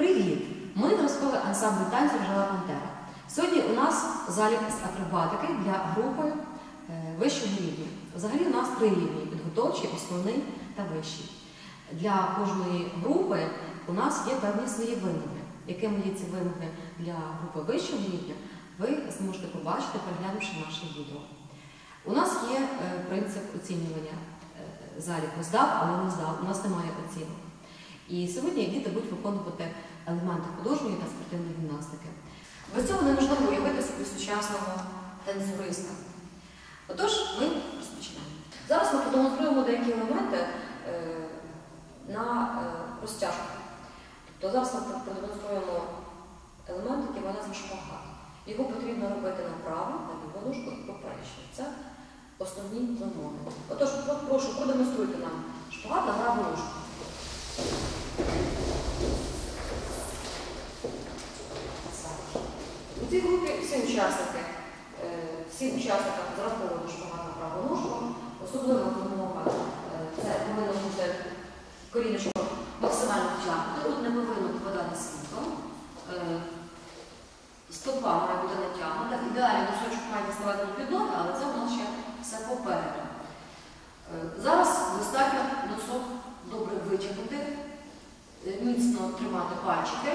Привіт! Ми зразковий ансамбль танцю Жила Пантера. Сьогодні у нас залік з акробатики для групи е, вищого рівня. Взагалі у нас три рівні підготовчий, основний та вищий. Для кожної групи у нас є певні свої вимоги. Якими є ці вимоги для групи вищого рівня, ви зможете побачити, переглянувши наше відео. У нас є е, принцип оцінювання е, заліку здав, але не здав. У нас немає оцінок. І сьогодні діти будуть виконувати елементи художньої та спортивної гімнастики. Без цього неможливо уявити собі сучасного танцюриста. Отож, ми розпочнемо. Зараз ми продемонструємо деякі елементи е, на е, розтяжку. Тобто зараз ми продемонструємо елемент, який вона шпагат. Його потрібно робити направо, на ліву ножку і поперечно. Це основні вимоги. Отож, прошу, продемонструйте нам шпагат на праву ножку. Цій групі всі учасники, е, всі учасникам зараховано шпагат на праву ножку. Особлива вимога е, це повинно бути коріночко максимально втягнути. Тут не повинно попадати світло. Е, Стопа має бути натягнута. Ідеально носочок має діставати до підлоги, але це у нас ще все попереду. Зараз достатньо носок добре витягнути, міцно тримати пальчики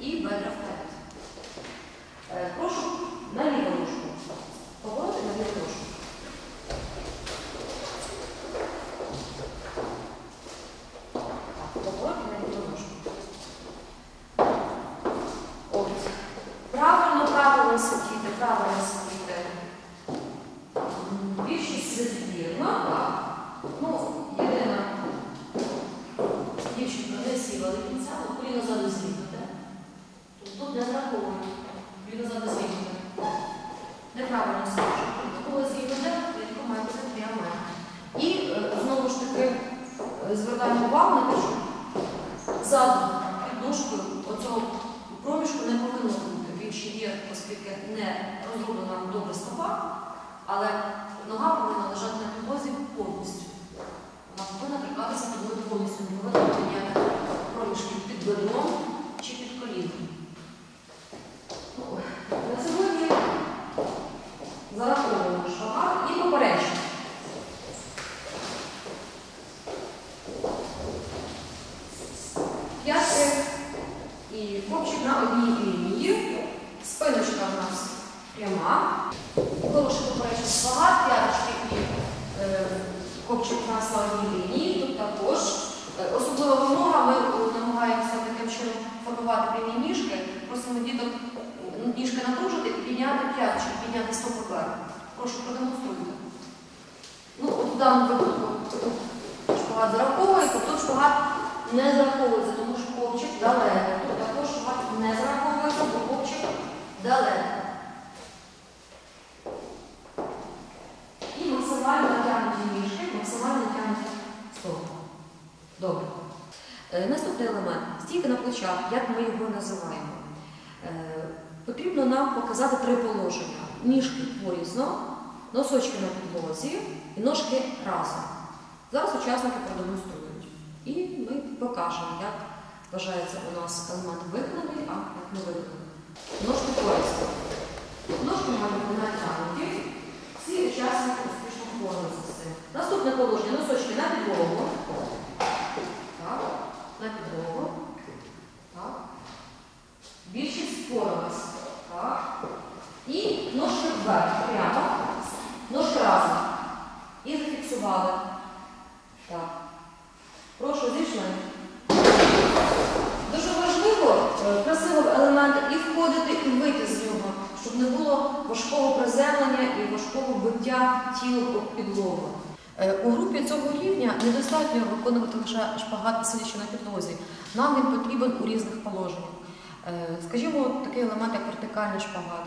і бедра вперед. Е, Прошу на ліву ножку. Повороти на ліву ножку. Так, повороти на ліву ножку. От. Правильно, правильно сидіти, правильно сидіти. М, Більшість сидить вірно, так. Ну, єдина дівчинка не сіла до кінця, от коліно ззаду зігнуте. Тобто тут не зраховують. Коліно ззаду зігнуте. Неправильно сидить. Коли зігнуте, легко має бути пряме. І е, знову ж таки е, звертаємо увагу на те, що ззаду під ножкою оцього проміжку не повинно бути. Він ще оскільки не розроблена добре стопа, але нога повинна лежати на підлозі повністю. Вона повинна прикладатися повністю, не повинна бути ніяких проміжків під бедром чи під коліном. Ну, На сьогодні зараховуємо шагар і поперечно. П'яти і копчик на одній лінії. Спиночка в нас пряма. Хороший поперечний шпагат, п'яточки і е, копчик у нас на одній лінії. Тут також е, особлива вимога, ми е, намагаємося таким чином формувати прямі ніжки. Просимо діток е, ніжки напружити і підняти п'яточки, підняти стопу вверх. Прошу, продемонструйте. Ну, от в даному випадку шпагат зараховується, тут шпагат не зараховується, тому що копчик далеко. Тут також шпагат не зараховується, бо копчик далеко. І максимально натягнуті ніжки, максимально натягнуті стопи. Добре. Е, Наступний елемент стійка на плечах, як ми його називаємо. Е, Потрібно нам показати три положення: ніжки порізно, носочки на підлозі і ножки разом. Зараз учасники продемонструють. І ми покажемо, як вважається у нас елемент виконаний, а як не виконаний. Ножки порізно. Ножки мають натягнуті. Всі учасники успішно впоралися з цим. Наступне положення носочки на підлогу. Так, на підлогу. Так. Більшість впоралась. Так. І вверх. Прямо. Ножки разом. І зафіксували. Так. Прошу, зійшли. Дуже важливо е, красиво в елемент і входити, і вийти з нього, щоб не було важкого приземлення і важкого биття тілом об підлогу. Е, У групі цього рівня недостатньо виконувати лише шпагат сидячи на підлозі. Нам він потрібен у різних положеннях. Е, Скажімо, такий елемент, як вертикальний шпагат,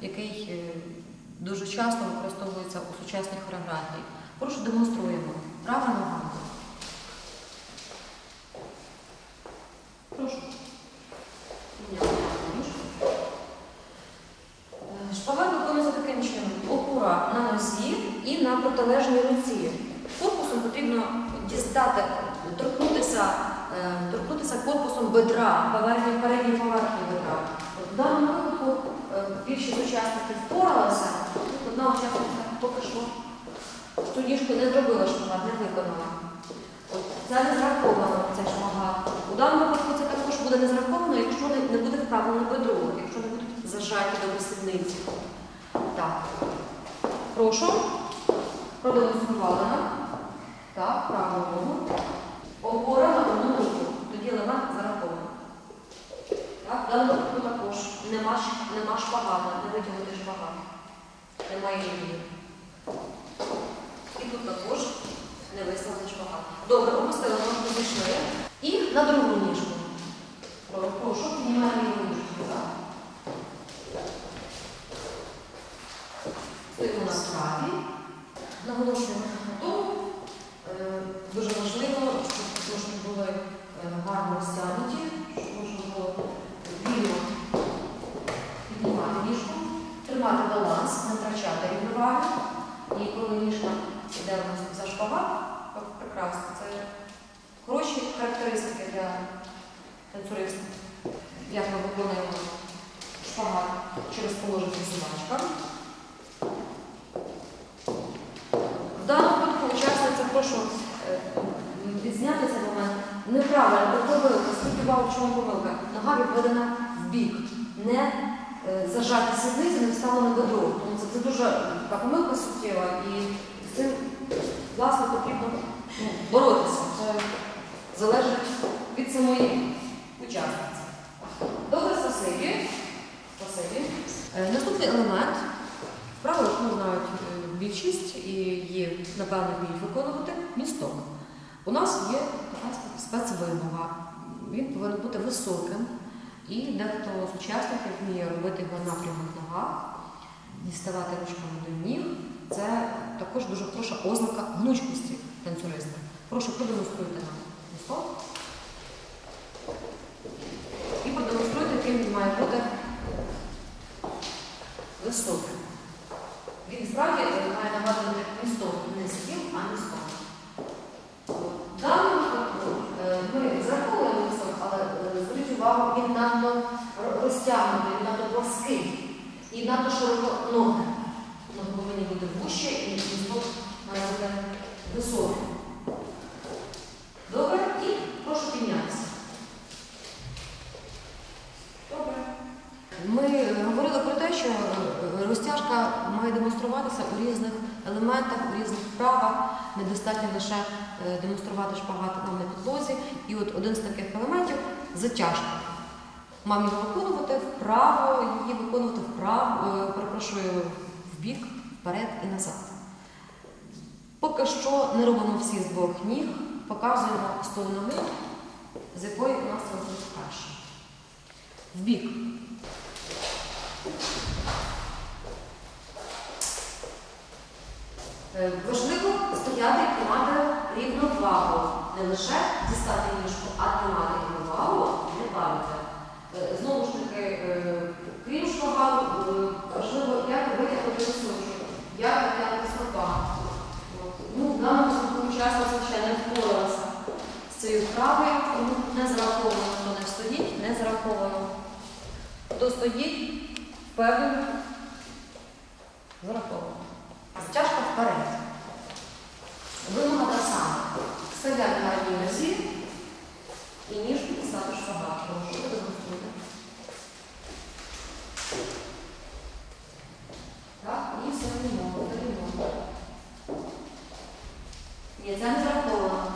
який е, дуже часто використовується у сучасній хореографії. Прошу демонструємо. Права нога. Прошу. Підняти ніжку. Е, Шпагат виконується таким чином. Опора на нозі і на протилежній руці. Корпусом потрібно дістати, торкнутися е, торкнутися корпусом бедра, поверхні передньої поверхні бедра. От В даному випадку е, більшість учасників впоралася, одна учасниця поки що ту ніжку не зробила шпагат, не виконала. От Це не зраховано, цей шпагат. У даному випадку це також буде не зраховано, якщо не, буде вправлено бедро, якщо не будуть зажаті до сідниці. Так. Прошу. Продемонстрували. Так, праву ногу. Опора одну руку. Тоді елемент зарахований. Так, в даному випадку також нема, нема шпагата, не витягнути шпагат. Немає лінії. Тут також не виставлений шпагат. Добре, опустили ножку зійшли. І на другу ніжку. Прошу, піднімаємо ліву ніжку. Так. Стоїмо на праві. Наголошуємо на тому, е, дуже важливо, щоб ножки були е, гарно розтягнуті, щоб можна було вільно піднімати ніжку, тримати баланс, не втрачати рівновагу. І коли ніжка йде за шпагат, прекрасно, це хороші характеристики для танцюриста. Як ми виконуємо шпагат через положення собачка. В даному випадку учасниця прошу е, відзняти цей момент. Неправильно, помилка, увагу, чому помилка. Нога відведена в бік. Не е, зажаті сідниці, не вставлено бедро. Тому це, це дуже така помилка суттєва і з цим, власне, потрібно ну, боротися. Це залежить від самої учасниці. Добре, спасибі. Спасибі. Е, Наступний елемент. Вправо, яку знають е, більшість і її, напевно, вміють виконувати місток. У нас є така спецвимога. Він повинен бути високим, і дехто з учасників вміє робити його на прямих ногах, діставати ручками до ніг. Це також дуже хороша ознака гнучкості танцюриста. Прошу продемонструйте нам місток. І продемонструйте, яким він має бути високим. Він справді е, має нагадувати не стіл, а місток. В даному випадку е, ми зараховуємо місток, але е, зверніть увагу, він надто розтягнутий, надто плоский і надто широко. Ноги вужче і місток має бути високим. Добре? І прошу піднятися. Добре. Ми говорили про те, що розтяжка має демонструватися у різних елементах, у різних вправах. Недостатньо лише е, демонструвати шпагат нам на підлозі. І от один з таких елементів затяжка. Мам його виконувати вправо, її виконувати вправо, е, перепрошую, вбік, вперед і назад. Поки що не робимо всі з двох ніг, показуємо сторони, з якої у нас виходить краще. Вбік. Е, Важливо стояти і тримати рівновагу. Не лише дістати ніжку, а тримати рівновагу, не бавити. Е, Знову ж таки, е, крім шпагалу, е, важливо, як витягнути носочок, як витягнути стопа. От. Ну, в даному випадку учасниця ще не впоралася з цією вправою, тому не зараховано, хто не стоїть, не зараховано. Хто стоїть, впевнено, зараховано. Стяжка вперед. Вимога та сама. Стоять на одній нозі і ніжку писати шпагат. Прошу, продемонструйте. Так, і все вільно, вільно. Ні, це не зраховано.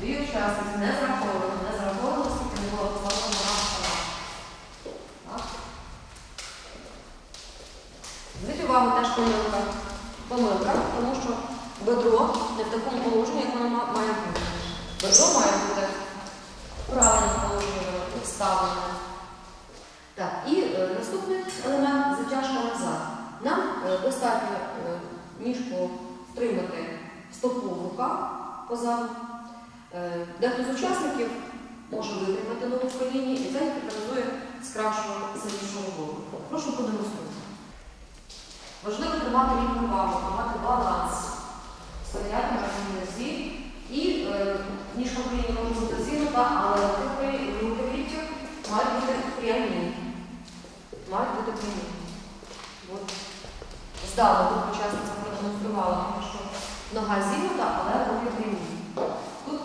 Дві учасниці не зраховано, не зраховано, оскільки не було поставлено на шпагат. Так. Зверніть увагу теж помилка. Помилка, тому що бедро не в такому положенні, як воно має бути. Бедро має бути в правильному положенні підставлене. Так, і е, наступний елемент затяжка назад. Нам е, достатньо е, ніжку втримати стопу в руках позаду. Е, дехто з учасників може витримати ногу в коліні і це характеризує з кращого сильнішого боку. Прошу продемонструвати. Важливо тримати рівновагу, тримати баланс, стояти на одній нозі і е, ніжка коліні може бути зігнута, але руки ліктів мають бути прямі. Мають бути прямі. От здалеку учасниця продемонструвала, тому що нога зігнута, але руки прямі. Тут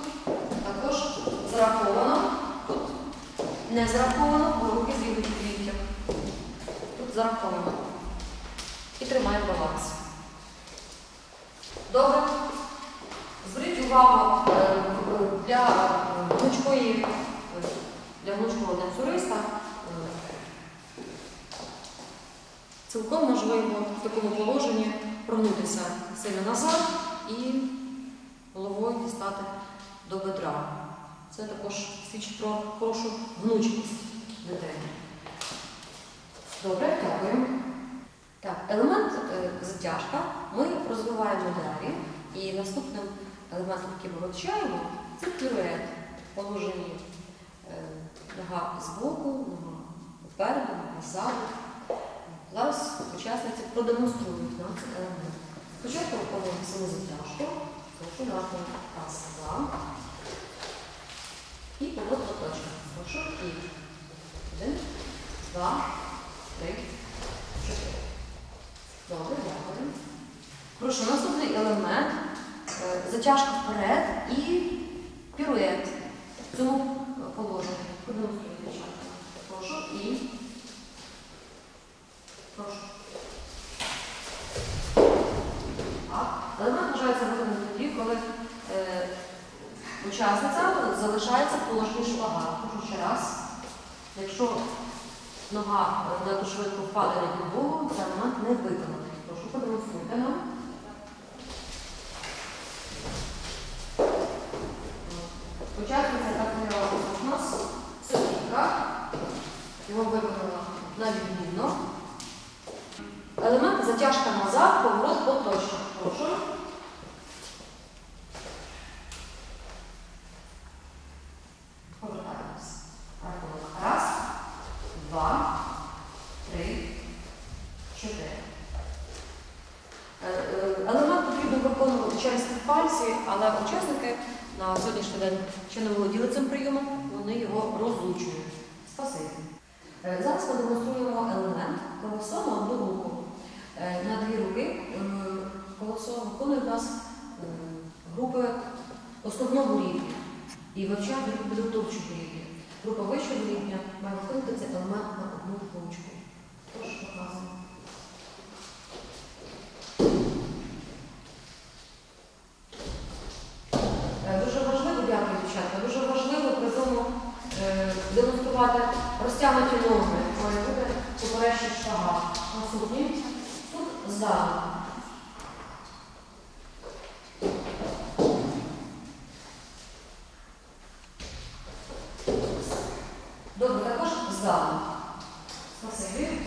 також зараховано, тут не зараховано, бо руки зігнуті в ліктях. Тут зараховано. Тримаємо баланс. Добре. Зверніть увагу е, для е, гнучкої, е, для гнучкого танцюриста. Цілком можливо в такому положенні прогнутися сильно назад і головою дістати до бедра. Це також свідчить про хорошу гнучкість дитини. Добре, дякую. Так, елемент е, затяжка ми розвиваємо далі. І наступним елементом, який ми вивчаємо, це пірует. В положенні е, нога збоку, нога попереду, нога ззаду. Зараз учасниці продемонструють нам цей елемент. Спочатку виконуємо саму затяжку, рахунок раз, два. І поворот точка. Прошу і один, два, три, чотири. Добре, дякую. Прошу, наступний елемент. е, Затяжка вперед і пірует. В цьому положенні. Прошу і. Прошу. Так. Елемент вважається виконаним тоді, коли е, учасниця залишається в положенні шпагат. Прошу ще раз. Якщо нога е, надто швидко впаде на підлогу, цей елемент не виконаний. Прошу продемонструйте нам. Учасниця так грала у нас Софійка. Його виконала на відмінно. Елемент затяжка назад, поворот поточно. Прошу. Повертаємось. Рахунок. Раз, два, три, чотири. Е, е, Елемент потрібно виконувати через пальці, але учасники на сьогоднішній день ще не володіли цим прийомом, вони його розлучують. Спасибі. Е, Зараз ми демонструємо елемент колесо на одну руку. Е, На дві руки е, колесо виконує в нас е, групи основного рівня і вивчає групи підготовчого рівня. Група вищого рівня має виконувати цей елемент на одну ручку. Прошу показуємо. Е, Дуже важливо, дякую, дівчатка, дуже важливо при тому е, демонструвати розтягнуті ноги, має бути поперечний шпагат. Наступні. Тут здалеку. Добре, також здалеку. Спасибі.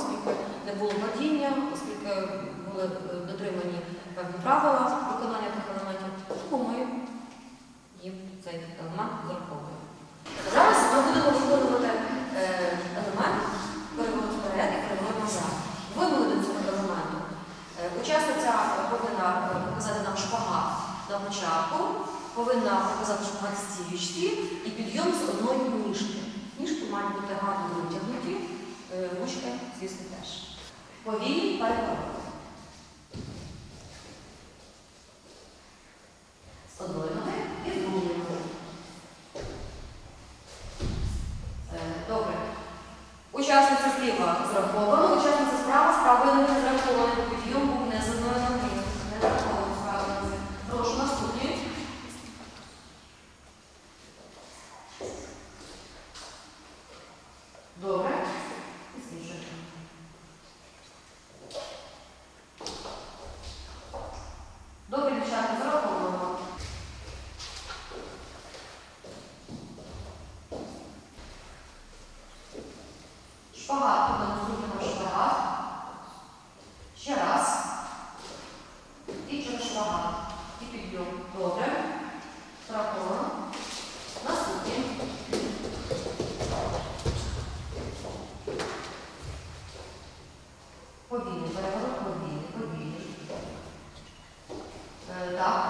оскільки не було падіння, оскільки були е, дотримані певні правила виконання тих елементів, тому ми їм цей елемент зараховуємо. Зараз ми будемо виконувати е, елемент переворот вперед і переворот назад. Вимоги до цього елементу. Е, учасниця повинна показати нам шпагат на початку, повинна показати шпагат з цієї річці і підйом з одної ніжки. Ніжки мають бути гарно витягнуті, ручки Vou vir? Vai, vai. берегли події, події. Е, так,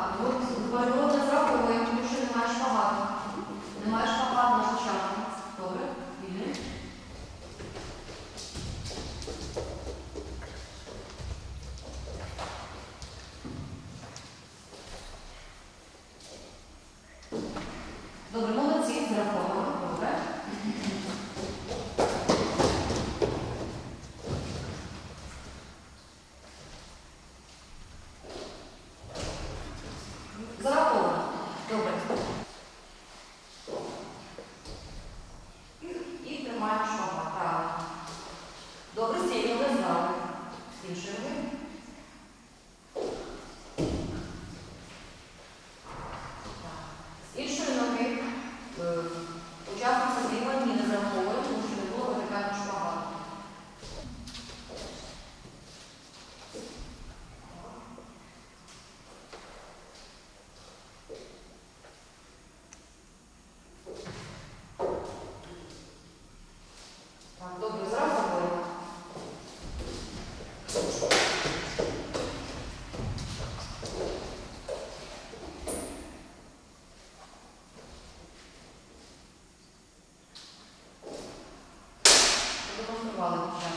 quality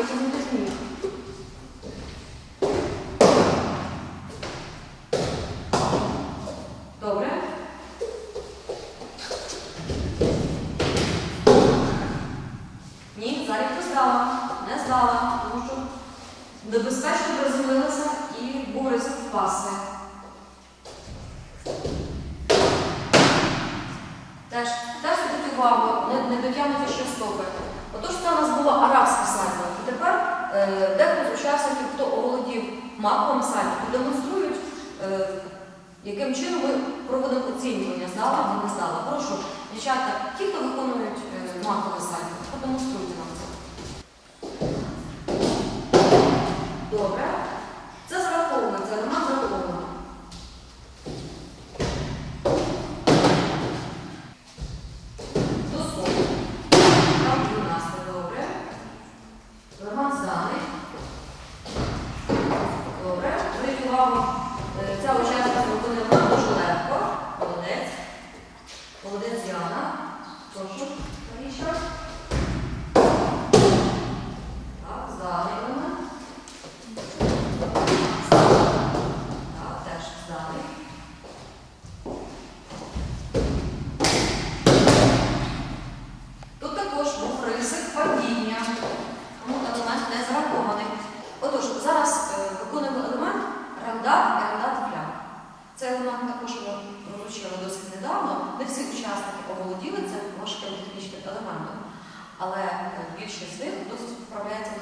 我今天就是你 але е, більшість з них досить вправляється